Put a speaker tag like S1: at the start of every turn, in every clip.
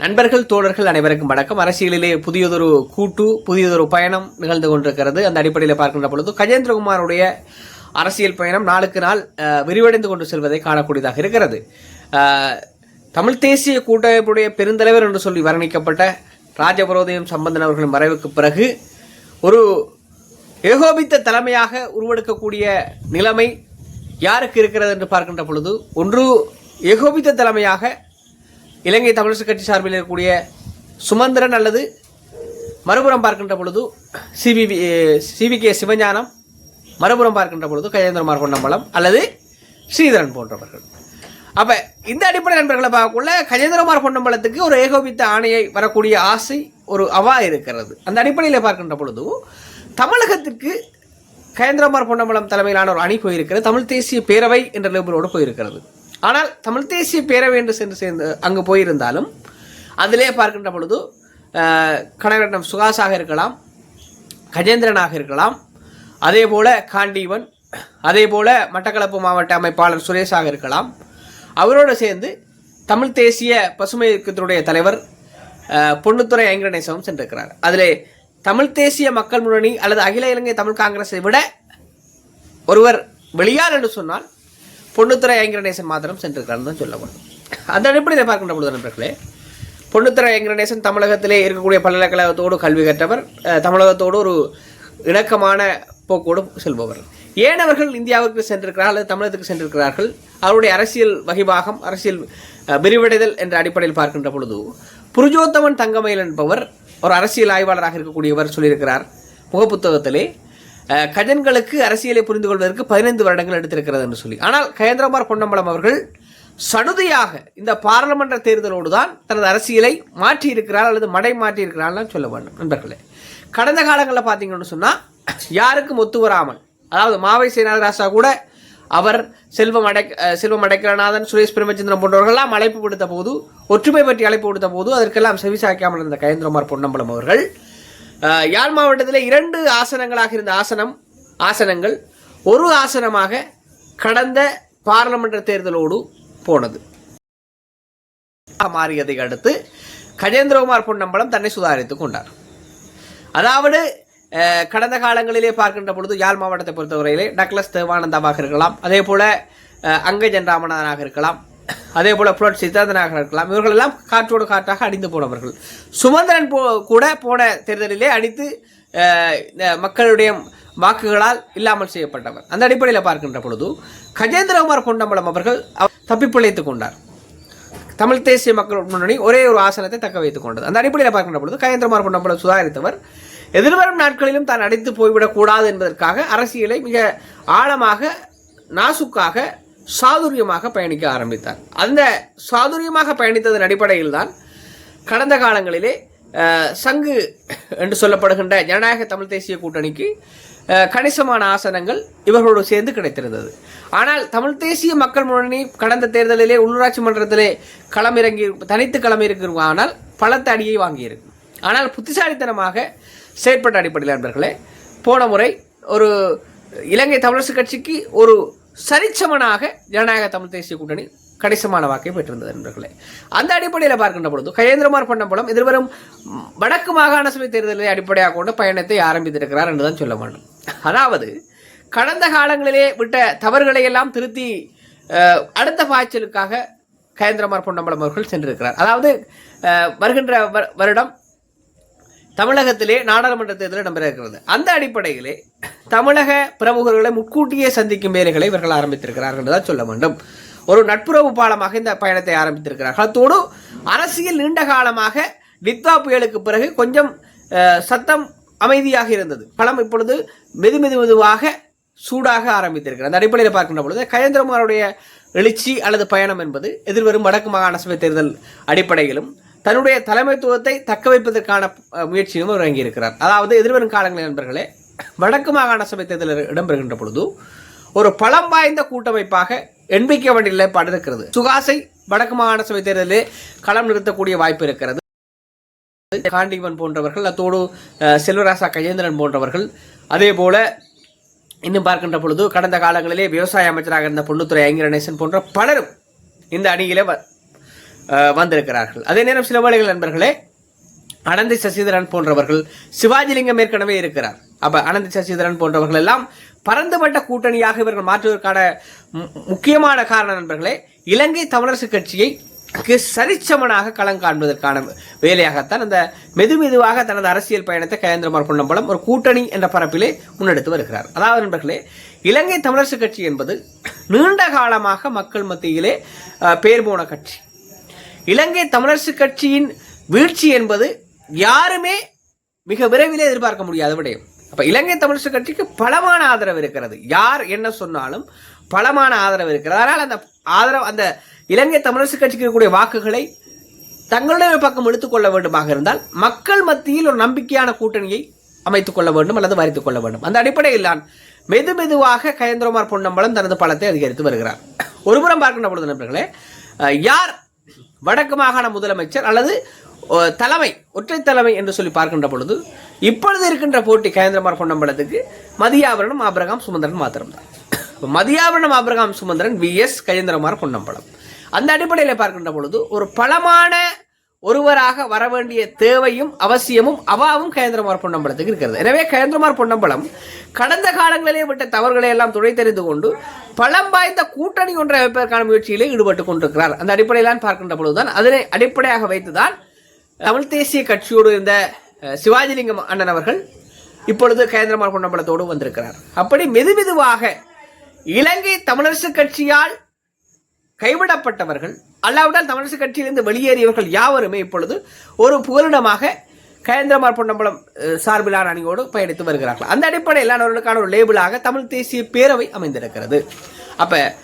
S1: நண்பர்கள் தோழர்கள் அனைவருக்கும் வணக்கம். அரசியலிலே புதியதொரு கூட்டு புதியதொரு பயணம் நிகழ்ந்து கொண்டிருக்கிறது. அந்த அடிப்படையில் பார்க்கின்ற பொழுது கஜேந்திரகுமாருடைய அரசியல் பயணம் நாளுக்கு நாள் விரிவடைந்து கொண்டு செல்வதை காணக்கூடியதாக இருக்கிறது. தமிழ் தேசிய கூட்டமைப்புடைய பெருந்தலைவர் என்று சொல்லி வர்ணிக்கப்பட்ட ராஜபரோதயம் சம்பந்தன் அவர்களின் மறைவுக்கு பிறகு ஒரு ஏகோபித்த தலைமையாக உருவெடுக்கக்கூடிய நிலைமை யாருக்கு இருக்கிறது என்று பார்க்கின்ற பொழுது ஒன்று ஏகோபித்த தலைமையாக இலங்கை தமிழரசு கட்சி சார்பில் இருக்கக்கூடிய சுமந்திரன் அல்லது மறுபுறம் பார்க்கின்ற பொழுது சிவி சிவி கே சிவஞானம் மறுபுறம் பார்க்கின்ற பொழுது கஜேந்திரமார் பொன்னம்பலம் அல்லது ஸ்ரீதரன் போன்றவர்கள். அப்ப இந்த அடிப்படை நண்பர்களை பார்க்கக்குள்ள கஜேந்திரமார் பொன்னம்பலத்துக்கு ஒரு ஏகோபித்த ஆணையை வரக்கூடிய ஆசை ஒரு அவா இருக்கிறது. அந்த அடிப்படையில் பார்க்கின்ற பொழுது தமிழகத்திற்கு கஜேந்திரமார் பொன்னம்பலம் தலைமையிலான ஒரு அணி போயிருக்கிறது. தமிழ் தேசிய பேரவை என்ற லேபிளோடு போயிருக்கிறது. ஆனால் தமிழ் தேசிய பேரவை என்று சென்று சேர்ந்து அங்கு போயிருந்தாலும் அதிலே பார்க்கின்ற பொழுது கனகரட்னம் சுகாசாக இருக்கலாம் கஜேந்திரனாக இருக்கலாம் அதே போல் காண்டீவன் அதே போல் மட்டக்களப்பு மாவட்ட அமைப்பாளர் சுரேஷாக இருக்கலாம். அவரோடு சேர்ந்து தமிழ் தேசிய பசுமை இயக்கத்தினுடைய தலைவர் பொன்னுத்துறை ஐங்கரணேசவும் சென்றிருக்கிறார். அதிலே தமிழ் தேசிய மக்கள் முன்னணி அல்லது அகில இலங்கை தமிழ் காங்கிரஸை விட ஒருவர் வெளியார் என்று சொன்னால் பொன்னுத்துறை ஐங்கரணேசன் மாத்திரம் சென்றிருக்காருன்னு தான் சொல்ல அந்த அடிப்படையில் பார்க்கின்ற பொழுது நண்பர்களே பொன்னுத்துறை ஐங்கரணேசன் தமிழகத்திலே இருக்கக்கூடிய பல்கலைக்கழகத்தோடு கல்வி கற்றவர் தமிழகத்தோடு ஒரு இணக்கமான போக்கோடு செல்பவர். ஏன் அவர்கள் இந்தியாவிற்கு சென்றிருக்கிறார்கள் அல்லது தமிழகத்துக்கு சென்றிருக்கிறார்கள்? அவருடைய அரசியல் வகிபாகம் அரசியல் விரிவடைதல் என்ற அடிப்படையில் பார்க்கின்ற பொழுது புருஜோத்தமன் தங்கமயில் என்பவர் ஒரு அரசியல் ஆய்வாளராக இருக்கக்கூடியவர் சொல்லியிருக்கிறார். முகப்புத்தகத்திலே கஜன்களுக்கு அரசியலை புரிந்து கொள்வதற்கு பதினைந்து வருடங்கள் எடுத்திருக்கிறது என்று சொல்லி. ஆனால் கயேந்திரமார் பொன்னம்பலம் அவர்கள் சடுதியாக இந்த பாராளுமன்ற தேர்தலோடு தான் தனது அரசியலை மாற்றி இருக்கிறார் அல்லது மடை மாற்றி இருக்கிறார் சொல்ல வேண்டும் நண்பர்களே. கடந்த காலங்களில் பார்த்தீங்கன்னு சொன்னால் யாருக்கும் ஒத்து வராமல் அதாவது மாவை சேனாதராசா கூட அவர் செல்வம் அடை செல்வம் அடைக்கலநாதன் சுரேஷ் பிரேமச்சந்திரன் போன்றவர்கள்லாம் அழைப்பு கொடுத்த போது ஒற்றுமை பற்றி அழைப்பு கொடுத்த போது அதற்கெல்லாம் செவிசாய்க்காமல் இருந்த கயேந்திரமார் பொன்னம்பலம் அவர்கள் யாழ் மாவட்டத்தில் இரண்டு ஆசனங்களாக இருந்த ஆசனம் ஆசனங்கள் ஒரு ஆசனமாக கடந்த பாராளுமன்ற தேர்தலோடு போனது. மாறியதை அடுத்து கஜேந்திரகுமார் பொன்னம்பலம் தன்னை சுதாரித்துக் கொண்டார். அதாவது கடந்த காலங்களிலே பார்க்கின்ற பொழுது யாழ் மாவட்டத்தை பொறுத்தவரையிலே டக்ளஸ் தேவானந்தாவாக இருக்கலாம் அதே போல அங்கஜன் ராமநாதனாக இருக்கலாம் அதே போல புலட் சித்தாந்தனாக இருக்கலாம். இவர்கள் எல்லாம் காற்றோடு காற்றாக அடிந்து போனவர்கள். சுமந்திரன் போ கூட போன தேர்தலிலே அடித்து இந்த மக்களுடைய வாக்குகளால் இல்லாமல் செய்யப்பட்டவர். அந்த அடிப்படையில் பார்க்கின்ற பொழுது கஜேந்திரகுமார் பொன்னம்பலம் அவர்கள் அவ- தப்பிப்பிழைத்துக் கொண்டார். தமிழ் தேசிய மக்கள் முன்னணி ஒரே ஒரு ஆசனத்தை தக்க வைத்துக் கொண்டது. அந்த அடிப்படையில் பார்க்கின்ற பொழுது கஜேந்திரகுமார் பொன்னம்பலம் சுதாரித்தவர் எதிர்வரும் நாட்களிலும் தான் அடித்து போய்விடக் கூடாது என்பதற்காக அரசியலை மிக ஆழமாக நாசுக்காக சாதுரியமாக பயணிக்க ஆரம்பித்தார். அந்த சாதுரியமாக பயணித்ததன் அடிப்படையில் தான் கடந்த காலங்களிலே சங்கு என்று சொல்லப்படுகின்ற ஜனநாயக தமிழ் தேசிய கூட்டணிக்கு கணிசமான ஆசனங்கள் இவர்களோடு சேர்ந்து கிடைத்திருந்தது. ஆனால் தமிழ் தேசிய மக்கள் முன்னணி கடந்த தேர்தலிலே உள்ளூராட்சி மன்றத்திலே களமிறங்கி தனித்து களமிறங்கியிருக்கும் ஆனால் பலத்த அடியை வாங்கியிருக்கும் ஆனால் புத்திசாலித்தனமாக செயற்பட்ட அடிப்படையில் நண்பர்களே போன முறை ஒரு இலங்கை தமிழரசு கட்சிக்கு ஒரு சரிச்சமனாக ஜனநாயக தமிழ் தேசிய கூட்டணி கணிசமான வாக்கை பெற்றிருந்தது நண்பர்களே. அந்த அடிப்படையில் பார்க்கின்ற பொழுது கயேந்திரமார் பொன்னம்பலம் எதிர்வரும் வடக்கு மாகாண சபை தேர்தலை அடிப்படையாக கொண்டு பயணத்தை ஆரம்பித்திருக்கிறார் என்றுதான் சொல்ல வேண்டும். அதாவது கடந்த காலங்களிலே விட்ட தவறுகளை எல்லாம் திருத்தி அடுத்த பாய்ச்சலுக்காக கயேந்திரமார் பொன்னம்பலம் அவர்கள் சென்றிருக்கிறார். அதாவது வருகின்ற வரு- வருடம் தமிழகத்திலே நாடாளுமன்ற தேர்தல் இடம்பெற இருக்கிறது. அந்த அடிப்படையிலே தமிழக பிரமுகர்களை முன்கூட்டியே சந்திக்கும் வேலைகளை இவர்கள் ஆரம்பித்திருக்கிறார்கள் என்றுதான் சொல்ல வேண்டும். ஒரு நட்புறவு பாலமாக இந்த பயணத்தை ஆரம்பித்திருக்கிறார்கள். அத்தோடு அரசியல் நீண்ட காலமாக டித்வா புயலுக்கு பிறகு கொஞ்சம் சத்தம் அமைதியாக இருந்தது. பழம் இப்பொழுது மெது மெது மெதுவாக சூடாக ஆரம்பித்திருக்கிறது. அந்த அடிப்படையில் பார்க்கின்ற பொழுது கயேந்திரமாருடைய எழுச்சி அல்லது பயணம் என்பது எதிர்வரும் வடக்கு மாகாண சபை தேர்தல் அடிப்படையிலும் தன்னுடைய தலைமைத்துவத்தை தக்க வைப்பதற்கான முயற்சியும் அவர் இறங்கியிருக்கிறார். அதாவது எதிர்வரும் காலங்களில் நண்பர்களே வடக்கு மாகாண சபை தேர்தலில் இடம்பெறுகின்ற பொழுது ஒரு பலம் வாய்ந்த கூட்டமைப்பாக எண்பிக்க வேண்டிய நிலைப்பாடு இருக்கிறது. சுகாசை வடக்கு மாகாண சபை தேர்தலில் களம் நிறுத்தக்கூடிய வாய்ப்பு இருக்கிறது. காண்டிவன் போன்றவர்கள் அத்தோடு செல்வராசா கஜேந்திரன் போன்றவர்கள் அதே போல இன்னும் பார்க்கின்ற பொழுது கடந்த காலங்களிலே விவசாய அமைச்சராக இருந்த பொன்னுத்துறை ஐங்கரணேசன் போன்ற பலரும் இந்த அணியிலே வ- வந்திருக்கிறார்கள். அதே நேரம் சில வேளைகள் நண்பர்களே அனந்தி சசிதரன் போன்றவர்கள் சிவாஜிலிங்கம் ஏற்கனவே இருக்கிறார். அப்போ அனந்தி சசிதரன் போன்றவர்கள் எல்லாம் பரந்துபட்ட கூட்டணியாக இவர்கள் மாற்றுவதற்கான மு- முக்கியமான காரணம் நண்பர்களே இலங்கை தமிழரசு கட்சியை சரிச்சமனாக களம் காண்பதற்கான வேலையாகத்தான் அந்த மெது மெதுவாக தனது அரசியல் பயணத்தை கயந்திரமார் பொன்னம்பலம் ஒரு கூட்டணி என்ற பரப்பிலே முன்னெடுத்து வருகிறார். அதாவது நண்பர்களே இலங்கை தமிழரசு கட்சி என்பது நீண்ட காலமாக மக்கள் மத்தியிலே பேர் போன கட்சி. இலங்கை தமிழரசு கட்சியின் வீழ்ச்சி என்பது யாருமே மிக விரைவிலே எதிர்பார்க்க முடியாத விடயம். அப்போ இலங்கை தமிழரசு கட்சிக்கு பலமான ஆதரவு இருக்கிறது. யார் என்ன சொன்னாலும் பலமான ஆதரவு இருக்கிறது. அதனால் அந்த ஆதரவு அந்த இலங்கை தமிழரசு கட்சிக்கு இருக்கக்கூடிய வாக்குகளை தங்களுடைய பக்கம் எடுத்துக்கொள்ள வேண்டுமாக இருந்தால் மக்கள் மத்தியில் ஒரு நம்பிக்கையான கூட்டணியை அமைத்துக் கொள்ள வேண்டும் அல்லது வரைத்துக் கொள்ள வேண்டும். அந்த அடிப்படையில் தான் மெது மெதுவாக கயந்திரமார் பொன்னம்பலம் தனது பலத்தை அதிகரித்து வருகிறார். ஒருபுறம் பார்க்கின்ற பொழுது நண்பர்களே யார் வடக்கு மாகாண முதலமைச்சர் அல்லது தலைமை ஒற்றை தலைமை என்று சொல்லி பார்க்கின்ற பொழுது இப்பொழுது இருக்கின்ற போட்டி கயேந்திரமார் பொன்னம்பலத்துக்கு மதியாபரணம் ஆபிரகாம் சுமந்திரன் மாத்திரம்தான். Mathiaparanam Abraham Sumanthiran V S Gajendrakumar Ponnambalam. அந்த அடிப்படையில் பார்க்கின்ற பொழுது ஒரு பலமான ஒருவராக வர வேண்டிய தேவையும் அவசியமும் அவாவும் கயந்திரமார் பொன்னம்பலத்துக்கு இருக்கிறது. எனவே கயந்திரமார் பொன்னம்பலம் கடந்த காலங்களிலே விட்ட தவறுகளை எல்லாம் துணை தெரிந்து கொண்டு பலம் வாய்ந்த கூட்டணி ஒன்றை அமைப்பதற்கான முயற்சியிலே ஈடுபட்டுக் கொண்டிருக்கிறார். அந்த அடிப்படையிலாம் பார்க்கின்ற பொழுதுதான் அதனை அடிப்படையாக வைத்துதான் தமிழ் தேசிய கட்சியோடு இருந்த சிவாஜிலிங்கம் அண்ணன் அவர்கள் இப்பொழுது கயந்திரமார் பொன்னம்பலத்தோடு வந்திருக்கிறார். அப்படி மெதுமெதுவாக இலங்கை தமிழரசு கட்சியால் கைவிடப்பட்டவர்கள். அல்லாவிட்டால் தமிழரசு கட்சியிலிருந்து வெளியேறியவர்கள் யாவருமே இப்பொழுது ஒரு புகலிடமாக கயேந்திரமார் பொன்னம்பலம் சார்பிலான அணியோடு பயணித்து வருகிறார்கள். அந்த அடிப்படையில் அவர்களுக்கான ஒரு லேபிளாக தமிழ் தேசிய பேரவை அமைந்திருக்கிறது. அப்ப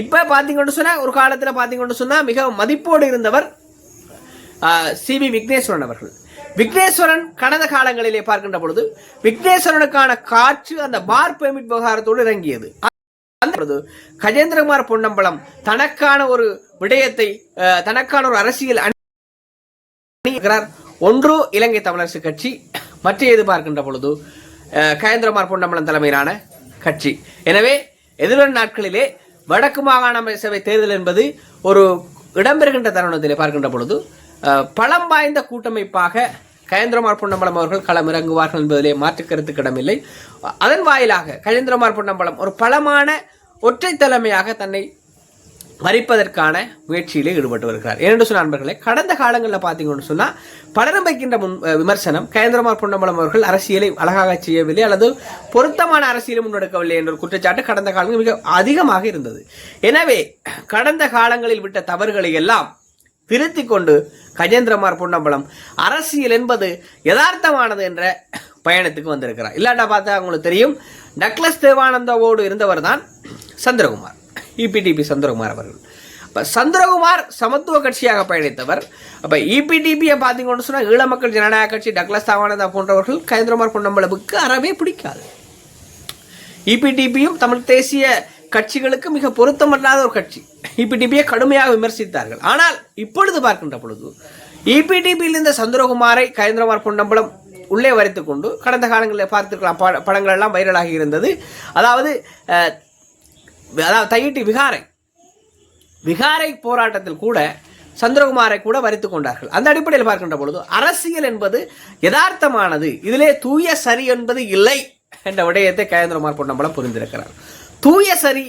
S1: இப்ப பாத்தீங்கன்னு சொன்னா ஒரு காலத்துல பாத்தீங்கன்னு சொன்னா மிக மதிப்போடு இருந்தவர் சி. வி. விக்னேஸ்வரன் அவர்கள். விக்னேஸ்வரன் கடந்த காலங்களிலே பார்க்கின்ற பொழுது விக்னேஸ்வரனுக்கான காற்று அந்த பார் பெர்மிட் விவகாரத்தோடு இறங்கியது. அந்த பொழுது கஜேந்திரகுமார் பொன்னம்பலம் தனக்கான ஒரு விடயத்தை தனக்கான ஒரு அரசியல் அணி அணிகிறார். ஒன்று இலங்கை தமிழரசு கட்சி மற்ற எதிர்பார்க்கின்ற பார்க்கின்ற பொழுது கஜேந்திரகுமார் பொன்னம்பலம் தலைமையிலான கட்சி. எனவே எதிர்வரும் நாட்களிலே வடக்கு மாகாண சபை தேர்தல் என்பது ஒரு இடம்பெறுகின்ற தருணத்திலே பார்க்கின்ற பொழுது பலம் வாய்ந்த கூட்டமைப்பாக கயேந்திரமார் பொன்னம்பலம் அவர்கள் களம் இறங்குவார்கள் என்பதிலே மாற்று கருத்துக்கு அதன் வாயிலாக கயேந்திரமார் பொன்னம்பலம் ஒரு பலமான ஒற்றை தலைமையாக தன்னை மறிப்பதற்கான முயற்சியிலே ஈடுபட்டு வருகிறார். ஏனென்று சொன்ன நண்பர்களே கடந்த காலங்களில் பார்த்தீங்கன்னு சொன்னால் பலரும் வைக்கின்ற முன் விமர்சனம் கயேந்திரமார் பொன்னம்பலம் அவர்கள் அரசியலை அழகாக செய்யவில்லை அல்லது பொருத்தமான அரசியலை முன்னெடுக்கவில்லை என்ற ஒரு குற்றச்சாட்டு கடந்த காலங்களில் மிக அதிகமாக இருந்தது. எனவே கடந்த காலங்களில் விட்ட தவறுகளை எல்லாம் திருத்தி கொண்டு கஜேந்திரமார் பொன்னம்பலம் அரசியல் என்பது யதார்த்தமானது என்ற பயணத்துக்கு வந்திருக்கிறார். இல்லாட்டா பார்த்தா உங்களுக்கு தெரியும் டக்ளஸ் தேவானந்தாவோடு இருந்தவர் தான் சந்திரகுமார் இபிடிபி சந்திரகுமார் அவர்கள். இப்போ சந்திரகுமார் சமத்துவ கட்சியாக பயணித்தவர். அப்போ இபிடிபியை பார்த்தீங்கன்னு சொன்னால் ஈழ மக்கள் ஜனநாயக கட்சி டக்ளஸ் தேவானந்தா போன்றவர்கள் கஜேந்திரமார் பொன்னம்பலமுக்கு அறவே பிடிக்காது. இபிடிபியும் தமிழ் தேசிய கட்சிகளுக்கு மிக பொருத்தமல்லாத ஒரு கட்சி. இபிடிபியை கடுமையாக விமர்சித்தார்கள். ஆனால் இப்பொழுது பார்க்கின்ற பொழுது இபிடிபியில் இருந்த சந்திரகுமாரை கயந்திரமார் பொன்னம்பலம் உள்ளே வரைத்து கொண்டு கடந்த காலங்களில் பார்த்திருக்கலாம் பட- படங்கள் எல்லாம் வைரலாகி இருந்தது. அதாவது அதாவது தையிட்டி விகாரை விகாரை போராட்டத்தில் கூட சந்திரகுமாரை கூட வரித்து கொண்டார்கள். அந்த அடிப்படையில் பார்க்கின்ற பொழுது அரசியல் என்பது யதார்த்தமானது. இதிலே தூய சரி என்பது இல்லை என்ற விடயத்தை கயந்திரமார் பொன்னம்பலம் புரிந்திருக்கிறார். தூய சரி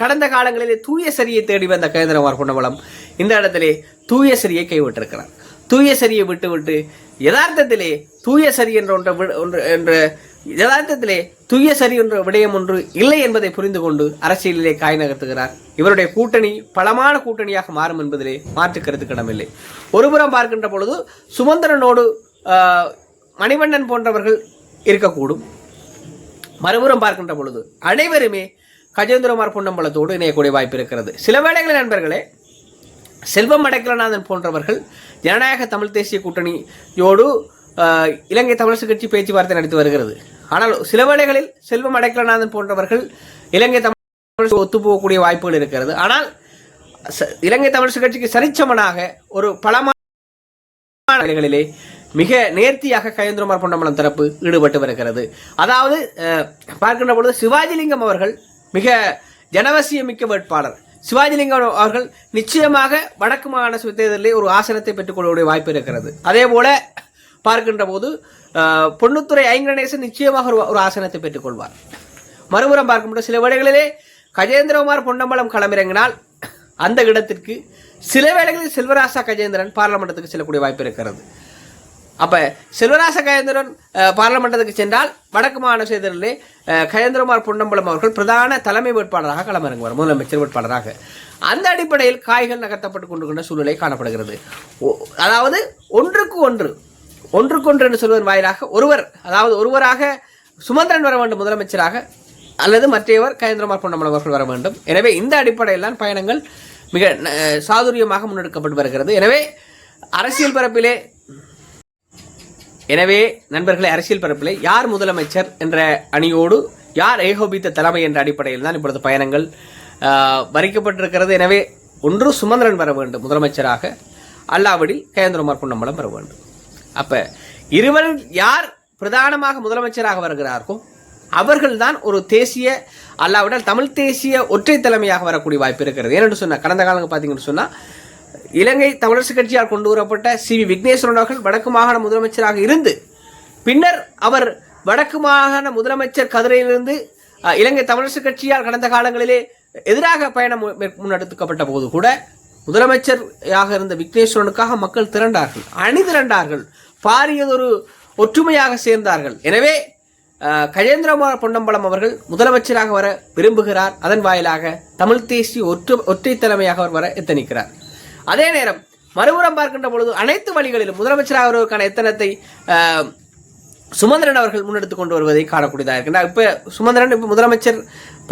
S1: கடந்த காலங்களிலே தூய சரியை தேடி வந்த கயேந்திரமார் குணவளம் இந்த இடத்திலே தூய சரியை கைவிட்டிருக்கிறார். தூய சரியை விட்டுவிட்டு யதார்த்தத்திலே தூய சரி என்ற ஒன்ற ஒன்று என்ற யதார்த்தத்திலே தூய சரி என்ற விடயம் ஒன்று இல்லை என்பதை புரிந்து கொண்டு அரசியலிலே காய் நகர்த்துகிறார். இவருடைய கூட்டணி பலமான கூட்டணியாக மாறும் என்பதிலே மாற்று கருத்து கிடமில்லை ஒருபுறம் பார்க்கின்ற பொழுது சுமந்திரனோடு மணிவண்ணன் போன்றவர்கள் இருக்கக்கூடும். மறுபுறம் பார்க்கின்ற பொழுது அனைவருமே கஜேந்திரமார் பொன்னம்பலத்தோடு இணையக்கூடிய வாய்ப்பு இருக்கிறது சில வேளைகளில் நண்பர்களே செல்வம் அடைக்கலநாதன் போன்றவர்கள் ஜனநாயக தமிழ் தேசிய கூட்டணியோடு இலங்கை தமிழரசு கட்சி பேச்சுவார்த்தை நடத்தி வருகிறது. ஆனால் சில வேளைகளில் செல்வம் அடைக்கலநாதன் போன்றவர்கள் இலங்கை தமிழ் ஒத்துப்போகக்கூடிய வாய்ப்புகள் இருக்கிறது. ஆனால் ச- இலங்கை தமிழரசு கட்சிக்கு சரிச்சமனாக ஒரு பலமான வேலைகளிலே மிக நேர்த்தியாக கயந்திரமார் பொன்னம்பலம் தரப்பு ஈடுபட்டு வருகிறது. அதாவது பார்க்கின்ற பொழுது சிவாஜிலிங்கம் அவர்கள் மிக ஜனவசியமிக்க வேட்பாளர். சிவாஜிலிங்கம் அவர்கள் நிச்சயமாக வடக்கு மாகாண சபை தேர்தலில் ஒரு ஆசனத்தை பெற்றுக்கொள்ளக்கூடிய வாய்ப்பு இருக்கிறது. அதே போல பார்க்கின்ற போது பொன்னுத்துறை ஐங்கணேசன் நிச்சயமாக ஒரு ஒரு ஆசனத்தை பெற்றுக்கொள்வார். மறுபுறம் பார்க்கும்போது சில வேளைகளிலே கஜேந்திரகுமார் பொன்னம்பலம் களமிறங்கினால் அந்த இடத்திற்கு சில வேளைகளில் செல்வராசா கஜேந்திரன் பாராளுமன்றத்துக்கு செல்லக்கூடிய வாய்ப்பு இருக்கிறது. அப்போ செல்வராச கயந்திரன் பாராளுமன்றத்துக்கு சென்றால் வடக்கு மாநில தேர்தலிலே அஹ், பொன்னம்பலம் அவர்கள் பிரதான தலைமை வேட்பாளராக களமிறங்குவார் முதலமைச்சர் வேட்பாளராக. அந்த அடிப்படையில் காய்கள் நகர்த்தப்பட்டு கொண்டிருக்கின்ற சூழ்நிலை காணப்படுகிறது. ஒ- அதாவது ஒன்றுக்கு ஒன்று ஒன்றுக்கொன்று என்று சொல்வதன் வாயிலாக ஒருவர் அதாவது ஒருவராக சுமந்திரன் வர வேண்டும் முதலமைச்சராக அல்லது மற்றவர் கஜேந்திரகுமார் பொன்னம்பலம் அவர்கள் வர வேண்டும். எனவே இந்த அடிப்படையில் தான் பயணங்கள் மிக சாதுரியமாக முன்னெடுக்கப்பட்டு வருகிறது. எனவே அரசியல் பரப்பிலே எனவே நண்பர்களை அரசியல் பரப்பிலே யார் முதலமைச்சர் என்ற அணியோடு யார் ஏகோபித்த தலைமை என்ற அடிப்படையில் தான் இப்பொழுது பயணங்கள் ஆஹ், வரிக்கப்பட்டிருக்கிறது. எனவே ஒன்று சுமந்திரன் வர வேண்டும் முதலமைச்சராக. அல்லாவிடில் கயந்திரமார் பொன்னம்பலம் வர வேண்டும். அப்போ இருவரும் யார் பிரதானமாக முதலமைச்சராக வருகிறார்களோ அவர்கள்தான் ஒரு தேசிய அல்லாவிடால் தமிழ் தேசிய ஒற்றை தலைமையாக வரக்கூடிய வாய்ப்பு இருக்கிறது. ஏனென்று சொன்னால் கடந்த காலங்கள் பார்த்தீங்கன்னு சொன்னா இலங்கை தமிழரசுக் கட்சியால் கொண்டு வரப்பட்ட சி வி விக்னேஸ்வரன் அவர்கள் வடக்கு மாகாண முதலமைச்சராக இருந்து பின்னர் அவர் வடக்கு மாகாண முதலமைச்சர் கதிரையிலிருந்து இலங்கை தமிழரசுக் கட்சியால் கடந்த காலங்களிலே எதிராக பயணம் முன்னெடுக்கப்பட்ட போது கூட முதலமைச்சராக இருந்த விக்னேஸ்வரனுக்காக மக்கள் திரண்டார்கள் அணி திரண்டார்கள் பாரியதொரு ஒற்றுமையாக சேர்ந்தார்கள். எனவே அஹ், கஜேந்திரகுமார் பொன்னம்பலம் அவர்கள் முதலமைச்சராக வர விரும்புகிறார். அதன் வாயிலாக தமிழ் தேசிய ஒற்று ஒற்றை தலைமையாக அவர் வர எத்தனிக்கிறார். அதே நேரம் மறுபுறம் பார்க்கின்ற பொழுது அனைத்து வழிகளிலும் முதலமைச்சராக வருவதற்கான எத்தனத்தை சுமந்திரன் அவர்கள் முன்னெடுத்து கொண்டு வருவதை காணக்கூடியதாக இருக்கின்றார் இப்போ சுமந்திரன் இப்போ முதலமைச்சர்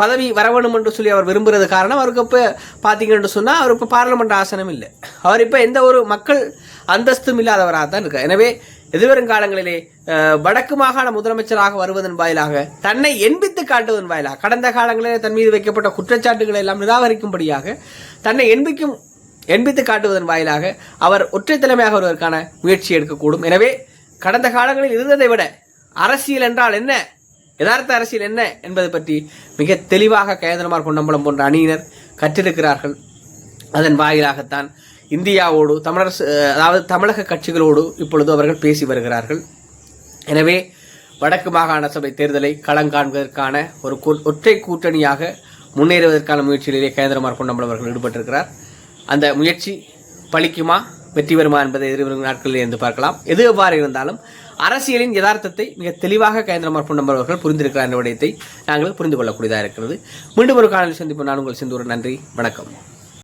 S1: பதவி வர வேண்டும் என்று சொல்லி அவர் விரும்புகிறது காரணம் அவருக்கு இப்போ பார்த்தீங்கன்னு சொன்னால் அவர் இப்போ பார்லமெண்ட் ஆசனம் இல்லை. அவர் இப்போ எந்த ஒரு மக்கள் அந்தஸ்தும் இல்லாதவராக தான் இருக்கார். எனவே எதிர்வரும் காலங்களிலே வடக்கு மாகாண முதலமைச்சராக வருவதன் வாயிலாக தன்னை எண்பித்து காட்டுவதன் வாயிலாக கடந்த காலங்களிலே தன் மீது வைக்கப்பட்ட குற்றச்சாட்டுகளை எல்லாம் நிராகரிக்கும்படியாக தன்னை எண்பிக்கும் எண்பித்து காட்டுவதன் வாயிலாக அவர் ஒற்றை தலைமையாக வருவதற்கான முயற்சி எடுக்கக்கூடும். எனவே கடந்த காலங்களில் இருந்ததை விட அரசியல் என்றால் என்ன? யதார்த்த அரசியல் என்ன என்பதை பற்றி மிக தெளிவாக கயந்திரமார் கொண்டம்பலம் போன்ற அணியினர் கற்றிருக்கிறார்கள். அதன் வாயிலாகத்தான் இந்தியாவோடு தமிழரசு அதாவது தமிழக கட்சிகளோடு இப்பொழுது அவர்கள் பேசி வருகிறார்கள். எனவே வடக்கு மாகாண சபை தேர்தலை களங்காண்பதற்கான ஒரு ஒற்றை கூட்டணியாக முன்னேறுவதற்கான முயற்சியிலேயே கேந்திரமார் கொண்டம்பலம் அவர்கள் ஈடுபட்டிருக்கிறார். அந்த முயற்சி பலிக்குமா? வெற்றி பெறுமா என்பதை எதிர்வரும் நாட்களில் இருந்து பார்க்கலாம். எது எவ்வாறு இருந்தாலும் அரசியலின் யதார்த்தத்தை மிக தெளிவாக கேந்திரமார் பொன்னம்பலம் அவர்கள் புரிந்திருக்கிறார் என்ற விடயத்தை நாங்கள் புரிந்து கொள்ளக்கூடியதாக இருக்கிறது. மீண்டும் ஒரு காணொலி சந்திப்பு நான் உங்கள் சிந்தூர் நன்றி. வணக்கம்.